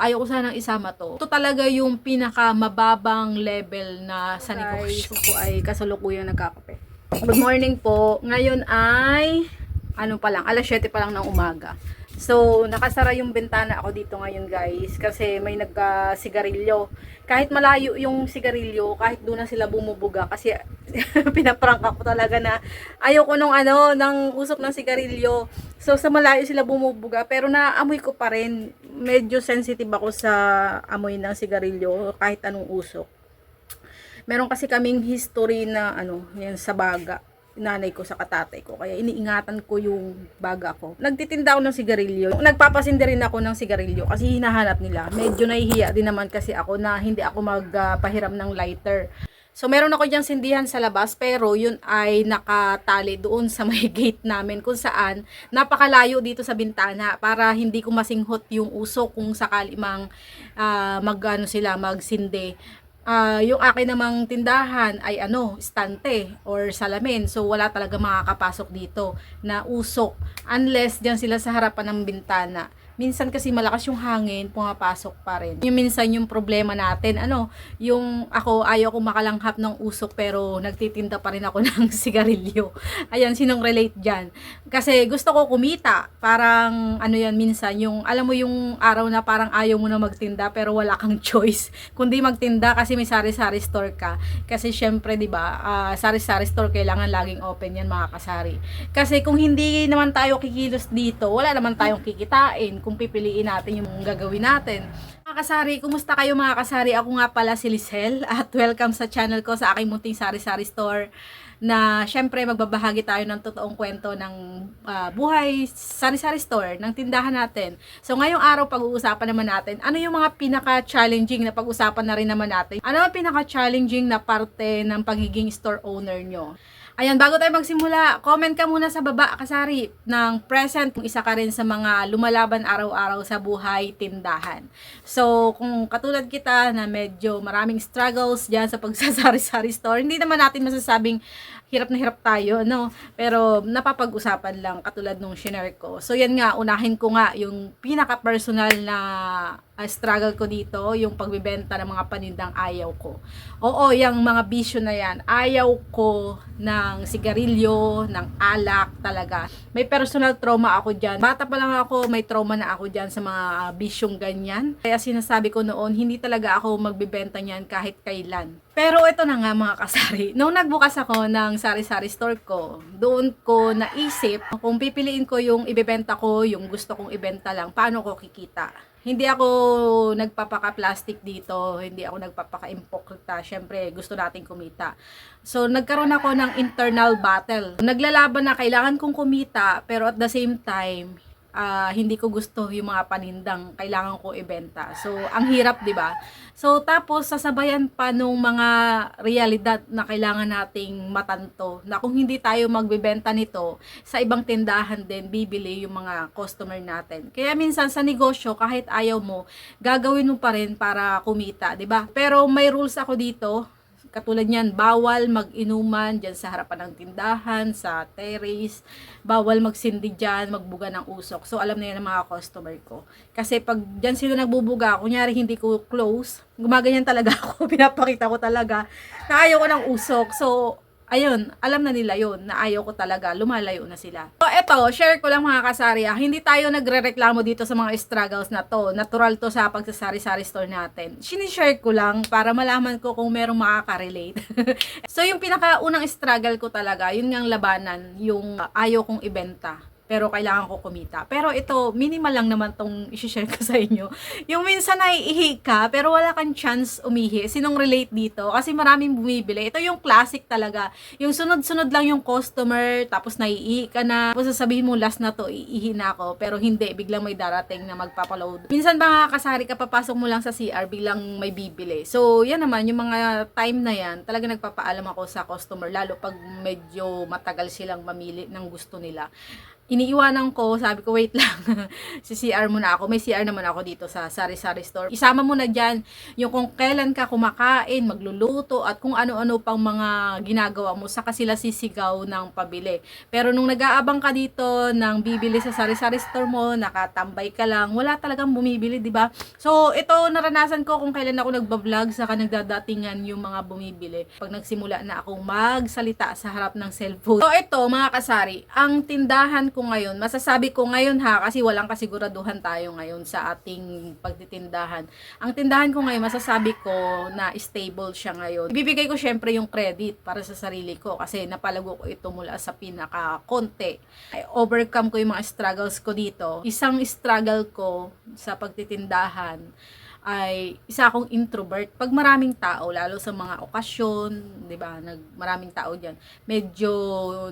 ayaw ko sanang isama to. Ito talaga yung pinakamababang level na sa negosyo. Guys, po ay kasalukuyang nagkakape. Good morning po. Ngayon ay ano pa lang, alas 7 pa lang ng umaga. So, nakasara yung bintana ako dito ngayon guys kasi may nagka-sigarilyo. Kahit malayo yung sigarilyo, kahit doon na sila bumubuga kasi pinaprank ako talaga na ayoko nung ano, ng usok ng sigarilyo. So, sa malayo sila bumubuga pero naamoy ko pa rin. Medyo sensitive ako sa amoy ng sigarilyo kahit anong usok. Meron kasi kaming history na ano, yan sa baga nanay ko sa katatay ko. Kaya iniingatan ko yung baga ko. Nagtitinda ako ng sigarilyo. Nagpapasindi rin ako ng sigarilyo kasi hinahanap nila. Medyo nahihiya din naman kasi ako na hindi ako magpahiram ng lighter. So meron ako diyang sindihan sa labas pero yun ay nakatali doon sa may gate namin kung saan napakalayo dito sa bintana para hindi ko masinghot yung usok kung sakali mang ah, mag ano sila magsindi ah yung akin namang tindahan ay ano, stante or salamin. So wala talaga makakapasok dito na usok unless diyan sila sa harapan ng bintana. Minsan kasi malakas yung hangin, pumapasok pa rin. Yung minsan yung problema natin, ano, yung ako ayaw ko makalanghap ng usok pero nagtitinda pa rin ako ng sigarilyo. Ayan, sinong relate dyan? Kasi gusto ko kumita. Parang, ano yan, minsan, yung, alam mo yung araw na parang ayaw mo na magtinda pero wala kang choice. Kundi magtinda kasi may sari-sari store ka. Kasi syempre, di ba, ah, sari-sari store kailangan laging open yan mga kasari. Kasi kung hindi naman tayo kikilos dito, wala naman tayong kikitain kung pipiliin natin yung gagawin natin. Mga kasari, kumusta kayo mga kasari? Ako nga pala si Lisel at welcome sa channel ko sa aking munting sari-sari store na syempre magbabahagi tayo ng totoong kwento ng ah, buhay sari-sari store, ng tindahan natin. So ngayong araw pag-uusapan naman natin, ano yung mga pinaka-challenging na pag-usapan na rin naman natin? Ano ang pinaka-challenging na parte ng pagiging store owner nyo? Ayan, bago tayo magsimula, comment ka muna sa baba, kasari, ng present kung isa ka rin sa mga lumalaban araw-araw sa buhay tindahan. So, kung katulad kita na medyo maraming struggles dyan sa pagsasari-sari store, hindi naman natin masasabing hirap na hirap tayo, no? Pero napapag-usapan lang katulad nung shinare ko. So, yan nga, unahin ko nga yung pinaka-personal na ah, struggle ko dito, yung pagbibenta ng mga panindang ayaw ko. Oo, yung mga bisyo na yan, ayaw ko ng sigarilyo, ng alak talaga. May personal trauma ako dyan. Bata pa lang ako, may trauma na ako dyan sa mga ah, bisyong ganyan. Kaya sinasabi ko noon, hindi talaga ako magbibenta niyan kahit kailan. Pero ito na nga mga kasari. Nung nagbukas ako ng sari-sari store ko, doon ko naisip kung pipiliin ko yung ibebenta ko, yung gusto kong ibenta lang, paano ko kikita. Hindi ako nagpapaka-plastic dito, hindi ako nagpapaka-impokrita. Syempre, gusto nating kumita. So, nagkaroon ako ng internal battle. Naglalaban na kailangan kong kumita, pero at the same time, ah, hindi ko gusto yung mga panindang kailangan ko ibenta. So, ang hirap, 'di ba? So, tapos sasabayan pa nung mga realidad na kailangan nating matanto na kung hindi tayo magbebenta nito, sa ibang tindahan din bibili yung mga customer natin. Kaya minsan sa negosyo, kahit ayaw mo, gagawin mo pa rin para kumita, 'di ba? Pero may rules ako dito, Katulad niyan, bawal mag-inuman dyan sa harapan ng tindahan, sa terrace, bawal magsindi dyan, magbuga ng usok. So, alam na yan ng mga customer ko. Kasi pag dyan sila nagbubuga, kunyari hindi ko close, gumaganyan talaga ako, pinapakita ko talaga na ayaw ko ng usok. So, ayun, alam na nila yun, na ayaw ko talaga, lumalayo na sila. So, eto, share ko lang mga kasari, ah, hindi tayo nagre-reklamo dito sa mga struggles na to. Natural to sa pagsasari-sari store natin. Sinishare ko lang para malaman ko kung merong makaka-relate. so, yung pinakaunang struggle ko talaga, yun ngang labanan, yung ah, ayaw kong ibenta pero kailangan ko kumita. Pero ito, minimal lang naman tong i-share ko sa inyo. Yung minsan naiihi ka, pero wala kang chance umihi. Sinong relate dito? Kasi maraming bumibili. Ito yung classic talaga. Yung sunod-sunod lang yung customer, tapos naiihi ka na. Tapos sasabihin mo, last na to, iihi na ako. Pero hindi, biglang may darating na magpapaload. Minsan ba kasari ka, papasok mo lang sa CR, biglang may bibili. So, yan naman, yung mga time na yan, talaga nagpapaalam ako sa customer, lalo pag medyo matagal silang mamili ng gusto nila iniiwanan ko, sabi ko, wait lang, si CR muna ako. May CR naman ako dito sa sari-sari store. Isama mo na dyan yung kung kailan ka kumakain, magluluto, at kung ano-ano pang mga ginagawa mo, saka sila sisigaw ng pabili. Pero nung nag-aabang ka dito ng bibili sa sari-sari store mo, nakatambay ka lang, wala talagang bumibili, di ba? So, ito naranasan ko kung kailan ako nagbablog, saka nagdadatingan yung mga bumibili. Pag nagsimula na akong magsalita sa harap ng cellphone. So, ito, mga kasari, ang tindahan ko ngayon, masasabi ko ngayon ha, kasi walang kasiguraduhan tayo ngayon sa ating pagtitindahan. Ang tindahan ko ngayon, masasabi ko na stable siya ngayon. Ibibigay ko syempre yung credit para sa sarili ko kasi napalago ko ito mula sa pinaka-konti. I overcome ko yung mga struggles ko dito. Isang struggle ko sa pagtitindahan ay isa akong introvert. Pag maraming tao, lalo sa mga okasyon, 'di ba? Nag maraming tao diyan. Medyo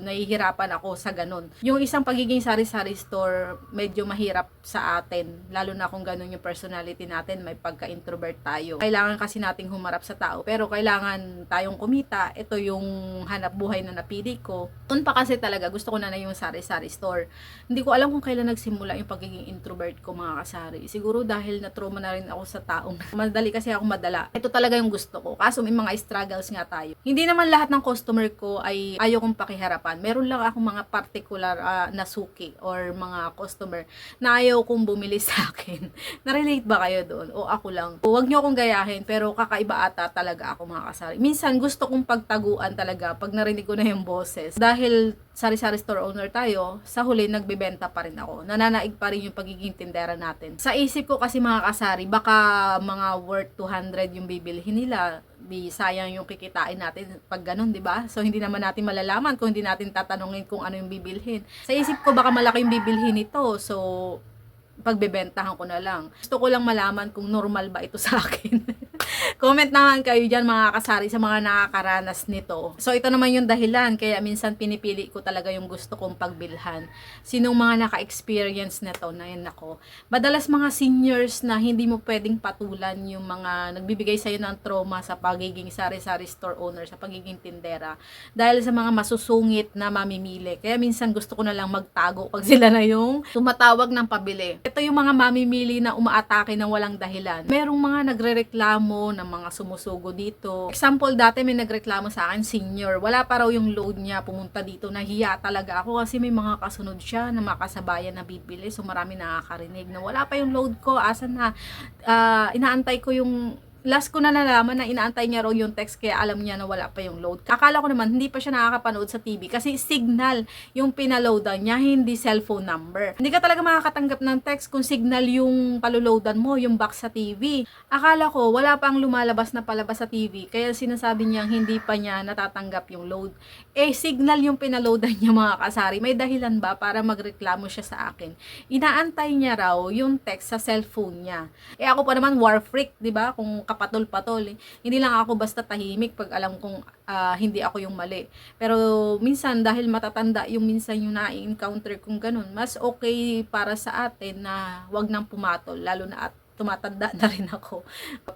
nahihirapan ako sa ganun. Yung isang pagiging sari-sari store, medyo mahirap sa atin, lalo na kung ganun yung personality natin, may pagka-introvert tayo. Kailangan kasi nating humarap sa tao, pero kailangan tayong kumita. Ito yung hanap buhay na napili ko. Tun pa kasi talaga gusto ko na na yung sari-sari store. Hindi ko alam kung kailan nagsimula yung pagiging introvert ko mga kasari. Siguro dahil na-trauma na rin ako sa taong. Madali kasi ako madala. Ito talaga yung gusto ko. Kaso may mga struggles nga tayo. Hindi naman lahat ng customer ko ay ayaw kong pakiharapan. Meron lang akong mga particular ah, na suki or mga customer na ayaw kong bumili sa akin. Na-relate ba kayo doon? O ako lang? O, wag nyo akong gayahin pero kakaiba ata talaga ako mga kasari. Minsan gusto kong pagtaguan talaga pag narinig ko na yung boses. Dahil sari-sari store owner tayo, sa huli nagbebenta pa rin ako. Nananaig pa rin yung pagiging tindera natin. Sa isip ko kasi mga kasari, baka mga worth 200 yung bibilhin nila. Di sayang yung kikitain natin pag ganun, di ba? So hindi naman natin malalaman kung hindi natin tatanungin kung ano yung bibilhin. Sa isip ko baka malaki yung bibilhin nito. So pagbebentahan ko na lang. Gusto ko lang malaman kung normal ba ito sa akin. Comment naman kayo dyan mga kasari sa mga nakakaranas nito. So ito naman yung dahilan kaya minsan pinipili ko talaga yung gusto kong pagbilhan. Sinong mga naka-experience nito na yun ako. Madalas mga seniors na hindi mo pwedeng patulan yung mga nagbibigay sa'yo ng trauma sa pagiging sari-sari store owner, sa pagiging tindera. Dahil sa mga masusungit na mamimili. Kaya minsan gusto ko na lang magtago pag sila na yung tumatawag ng pabili. Ito yung mga mamimili na umaatake ng walang dahilan. Merong mga nagrereklamo ng mga sumusugo dito. Example, dati may nagreklamo sa akin, senior. Wala pa raw yung load niya pumunta dito. Nahiya talaga ako kasi may mga kasunod siya na makasabayan na bibili. So marami nakakarinig na wala pa yung load ko. Asa na? Ah, inaantay ko yung last ko na nalaman na inaantay niya raw yung text kaya alam niya na wala pa yung load. Akala ko naman hindi pa siya nakakapanood sa TV kasi signal yung pinaloadan niya, hindi cellphone number. Hindi ka talaga makakatanggap ng text kung signal yung paloloadan mo, yung box sa TV. Akala ko wala pang lumalabas na palabas sa TV kaya sinasabi niya hindi pa niya natatanggap yung load. Eh signal yung pinaloadan niya mga kasari. May dahilan ba para magreklamo siya sa akin? Inaantay niya raw yung text sa cellphone niya. Eh ako pa naman war freak, 'di ba? Kung kapatol-patol. Eh. Hindi lang ako basta tahimik pag alam kong ah, hindi ako yung mali. Pero minsan dahil matatanda yung minsan yung na-encounter kong ganun, mas okay para sa atin na wag nang pumatol lalo na at tumatanda na rin ako.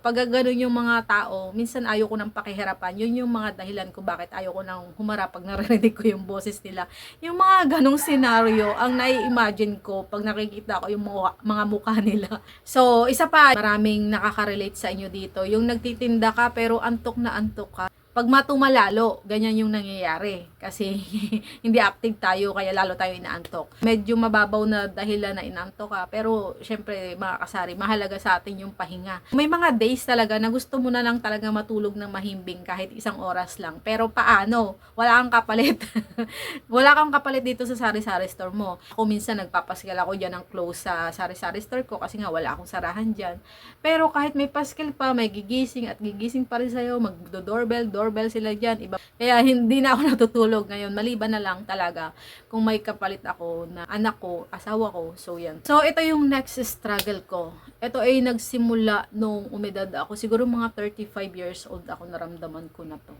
Pag ganun yung mga tao, minsan ayaw ko nang pakihirapan. Yun yung mga dahilan ko bakit ayaw ko nang humarap pag narinig ko yung boses nila. Yung mga ganong scenario, ang nai-imagine ko pag nakikita ko yung mga, mga mukha nila. So, isa pa, maraming nakaka-relate sa inyo dito. Yung nagtitinda ka pero antok na antok ka. Pag matumalalo, ganyan yung nangyayari. Kasi hindi active tayo, kaya lalo tayo inaantok. Medyo mababaw na dahilan na inaantok ka. Pero, syempre, mga kasari, mahalaga sa atin yung pahinga. May mga days talaga na gusto mo na lang talaga matulog ng mahimbing kahit isang oras lang. Pero paano? Wala kang kapalit. Wala kang kapalit dito sa sari-sari store mo. Ako minsan nagpapaskil ako dyan ng close sa sari-sari store ko kasi nga wala akong sarahan dyan. Pero kahit may paskil pa, may gigising at gigising pa rin sa'yo, magdo-doorbell, doorbell sila dyan. Iba. Kaya hindi na ako natutulog ngayon. Maliban na lang talaga kung may kapalit ako na anak ko, asawa ko. So, yan. So, ito yung next struggle ko. Ito ay nagsimula nung umedad ako. Siguro mga 35 years old ako naramdaman ko na to.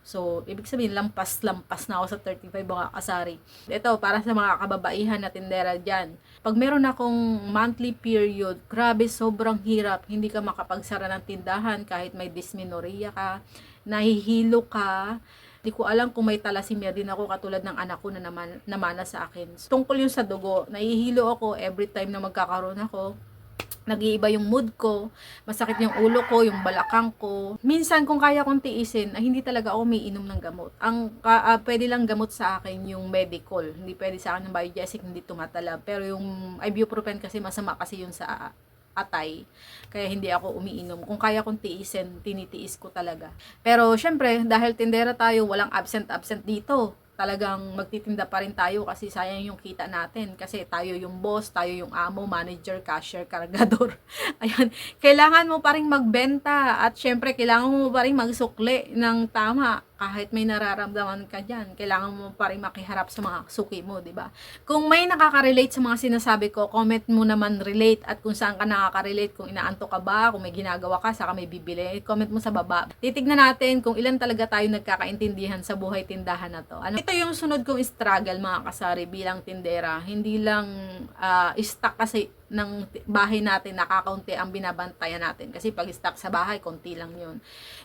So, ibig sabihin, lampas-lampas na ako sa 35 mga kasari. Ito, para sa mga kababaihan na tindera dyan. Pag meron akong monthly period, grabe, sobrang hirap. Hindi ka makapagsara ng tindahan kahit may dysmenorrhea ka, nahihilo ka, Di ko alam kung may thalassemia din ako katulad ng anak ko na naman, namana sa akin. Tungkol yung sa dugo, nahihilo ako every time na magkakaroon ako nag-iiba yung mood ko, masakit yung ulo ko, yung balakang ko. Minsan, kung kaya kong tiisin, ay hindi talaga ako may inom ng gamot. Ang ah, pwede lang gamot sa akin yung medical. Hindi pwede sa akin ng biogesic, hindi tumatalab. Pero yung ibuprofen kasi masama kasi yun sa atay. Kaya hindi ako umiinom. Kung kaya kong tiisin, tinitiis ko talaga. Pero syempre, dahil tindera tayo, walang absent-absent dito talagang magtitinda pa rin tayo kasi sayang yung kita natin kasi tayo yung boss, tayo yung amo, manager, cashier, kargador. Ayan, kailangan mo pa rin magbenta at syempre kailangan mo pa rin magsukli ng tama kahit may nararamdaman ka dyan. Kailangan mo pa rin makiharap sa mga suki mo, di ba? Kung may nakaka-relate sa mga sinasabi ko, comment mo naman relate at kung saan ka nakaka-relate, kung inaanto ka ba, kung may ginagawa ka, saka may bibili, comment mo sa baba. Titignan natin kung ilan talaga tayo nagkakaintindihan sa buhay tindahan na to. Ano? Ito yung sunod kong struggle mga kasari bilang tindera. Hindi lang ah, stuck kasi ng bahay natin nakakaunti ang binabantayan natin. Kasi pag stock sa bahay, konti lang yun.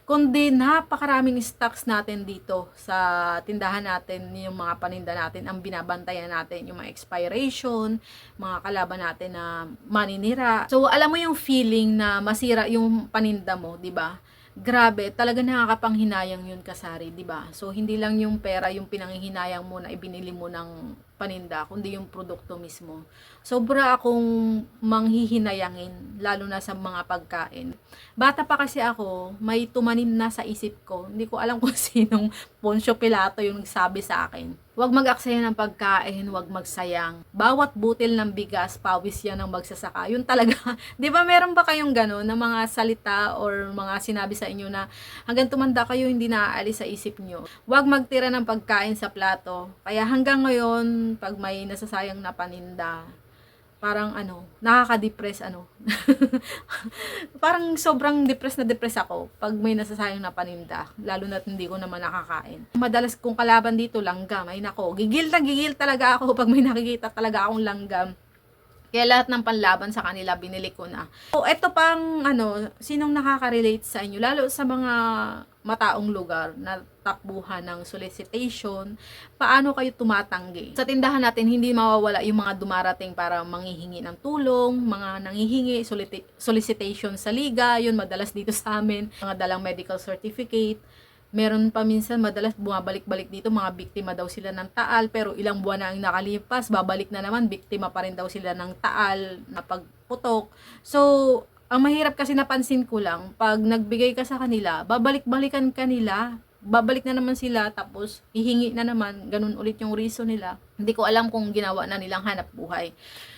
Kundi napakaraming stocks natin dito sa tindahan natin, yung mga paninda natin, ang binabantayan natin, yung mga expiration, mga kalaban natin na maninira. So, alam mo yung feeling na masira yung paninda mo, di ba? Grabe, talaga nakakapanghinayang yun kasari, di ba? So, hindi lang yung pera yung pinanghihinayang mo na ibinili mo ng paninda, kundi yung produkto mismo. Sobra akong manghihinayangin, lalo na sa mga pagkain. Bata pa kasi ako, may tumanim na sa isip ko. Hindi ko alam kung sinong Poncio Pilato yung nagsabi sa akin. Huwag mag-aksaya ng pagkain, huwag magsayang. Bawat butil ng bigas, pawis yan ng magsasaka. Yun talaga. Di ba meron ba kayong gano'n na mga salita or mga sinabi sa inyo na hanggang tumanda kayo hindi naaalis sa isip nyo. Huwag magtira ng pagkain sa plato. Kaya hanggang ngayon, pag may nasasayang na paninda, parang ano, nakaka-depress ano. parang sobrang depressed na depress ako pag may nasasayang na paninda, lalo na hindi ko naman nakakain. Madalas kung kalaban dito langgam, ay nako, gigil na gigil talaga ako pag may nakikita talaga akong langgam. Kaya lahat ng panlaban sa kanila, binili ko na. So, eto pang, ano, sinong nakaka-relate sa inyo? Lalo sa mga mataong lugar na takbuhan ng solicitation, paano kayo tumatanggi? Sa tindahan natin, hindi mawawala yung mga dumarating para manghihingi ng tulong, mga nanghihingi, soliti- solicitation sa liga, yun madalas dito sa amin, mga dalang medical certificate, meron pa minsan madalas bumabalik-balik dito mga biktima daw sila ng taal pero ilang buwan na ang nakalipas babalik na naman biktima pa rin daw sila ng taal na pagputok. So ang mahirap kasi napansin ko lang pag nagbigay ka sa kanila babalik-balikan kanila babalik na naman sila tapos hihingi na naman ganun ulit yung reason nila hindi ko alam kung ginawa na nilang hanap buhay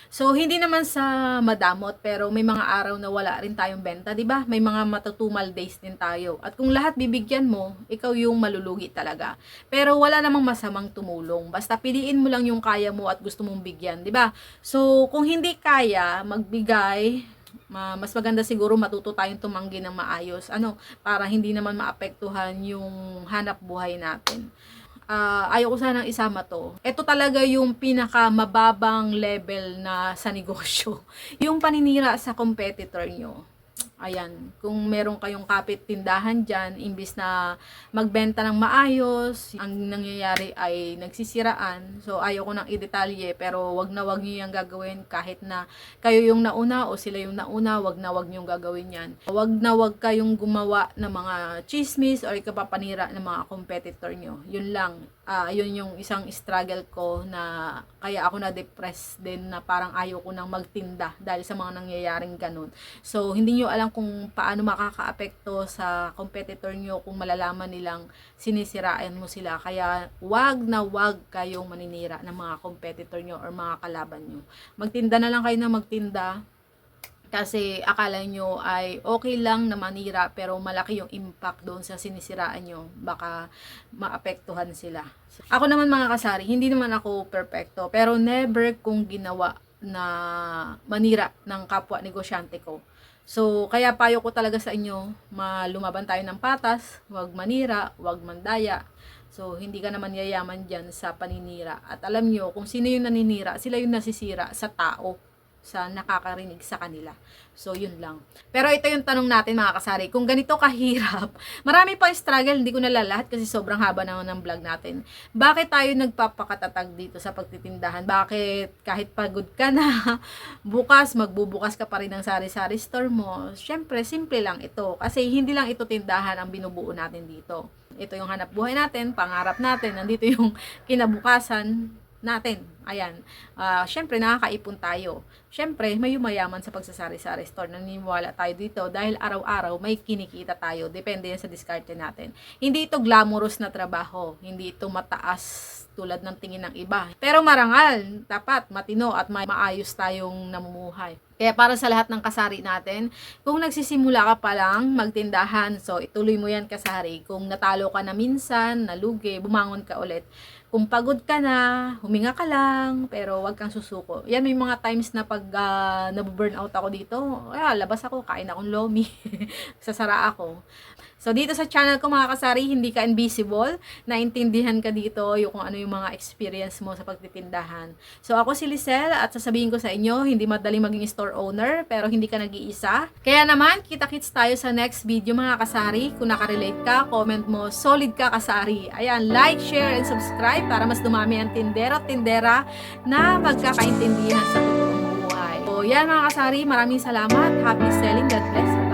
So, hindi naman sa madamot, pero may mga araw na wala rin tayong benta, di ba? May mga matutumal days din tayo. At kung lahat bibigyan mo, ikaw yung malulugi talaga. Pero wala namang masamang tumulong. Basta piliin mo lang yung kaya mo at gusto mong bigyan, di ba? So, kung hindi kaya magbigay, ma- mas maganda siguro matuto tayong tumanggi ng maayos. Ano, para hindi naman maapektuhan yung hanap buhay natin ah ayaw ko sanang isama to. Ito talaga yung pinaka mababang level na sa negosyo. Yung paninira sa competitor nyo. Ayan, kung meron kayong kapit tindahan dyan, imbis na magbenta ng maayos, ang nangyayari ay nagsisiraan. So, ayaw ko nang i-detalye, pero wag na wag nyo yung gagawin kahit na kayo yung nauna o sila yung nauna, wag na wag nyo gagawin yan. Wag na wag kayong gumawa ng mga chismis or ikapapanira ng mga competitor nyo. Yun lang. Ah, yun yung isang struggle ko na kaya ako na-depress din na parang ayaw ko nang magtinda dahil sa mga nangyayaring ganun. So, hindi nyo alam kung paano makakaapekto sa competitor nyo kung malalaman nilang sinisiraan mo sila. Kaya, wag na wag kayong maninira ng mga competitor nyo or mga kalaban nyo. Magtinda na lang kayo na magtinda kasi akala nyo ay okay lang na manira pero malaki yung impact doon sa sinisiraan nyo. Baka maapektuhan sila. Ako naman mga kasari, hindi naman ako perfecto pero never kong ginawa na manira ng kapwa negosyante ko. So, kaya payo ko talaga sa inyo, malumaban tayo ng patas, wag manira, wag mandaya. So, hindi ka naman yayaman dyan sa paninira. At alam nyo, kung sino yung naninira, sila yung nasisira sa tao. Sa nakakarinig sa kanila. So, yun lang. Pero ito yung tanong natin mga kasari. Kung ganito kahirap, marami pa struggle, hindi ko nalalahat kasi sobrang haba na ng vlog natin. Bakit tayo nagpapakatatag dito sa pagtitindahan? Bakit kahit pagod ka na, bukas, magbubukas ka pa rin ng sari-sari store mo? Siyempre, simple lang ito. Kasi hindi lang ito tindahan ang binubuo natin dito. Ito yung hanap buhay natin, pangarap natin, nandito yung kinabukasan natin. Ayan. Ah, Siyempre, nakakaipon tayo. Siyempre, may yumayaman sa pagsasari-sari store. Naniniwala tayo dito dahil araw-araw may kinikita tayo. Depende yan sa diskarte natin. Hindi ito glamorous na trabaho. Hindi ito mataas tulad ng tingin ng iba. Pero marangal, tapat, matino at may maayos tayong namumuhay. Kaya para sa lahat ng kasari natin, kung nagsisimula ka pa lang magtindahan, so ituloy mo yan kasari. Kung natalo ka na minsan, nalugi, bumangon ka ulit. Kung pagod ka na, huminga ka lang, pero wag kang susuko. Yan, may mga times na pag uh, nabuburn out ako dito, ah, labas ako, kain akong lomi, sasara ako. So, dito sa channel ko mga kasari, hindi ka invisible. Naintindihan ka dito yung kung ano yung mga experience mo sa pagtitindahan. So, ako si Lisel at sasabihin ko sa inyo, hindi madaling maging store owner, pero hindi ka nag-iisa. Kaya naman, kita-kits tayo sa next video mga kasari. Kung nakarelate ka, comment mo, solid ka kasari. Ayan, like, share, and subscribe para mas dumami ang tindero tindera na magkakaintindihan sa totoong buhay. So, yan mga kasari, maraming salamat. Happy selling. God bless.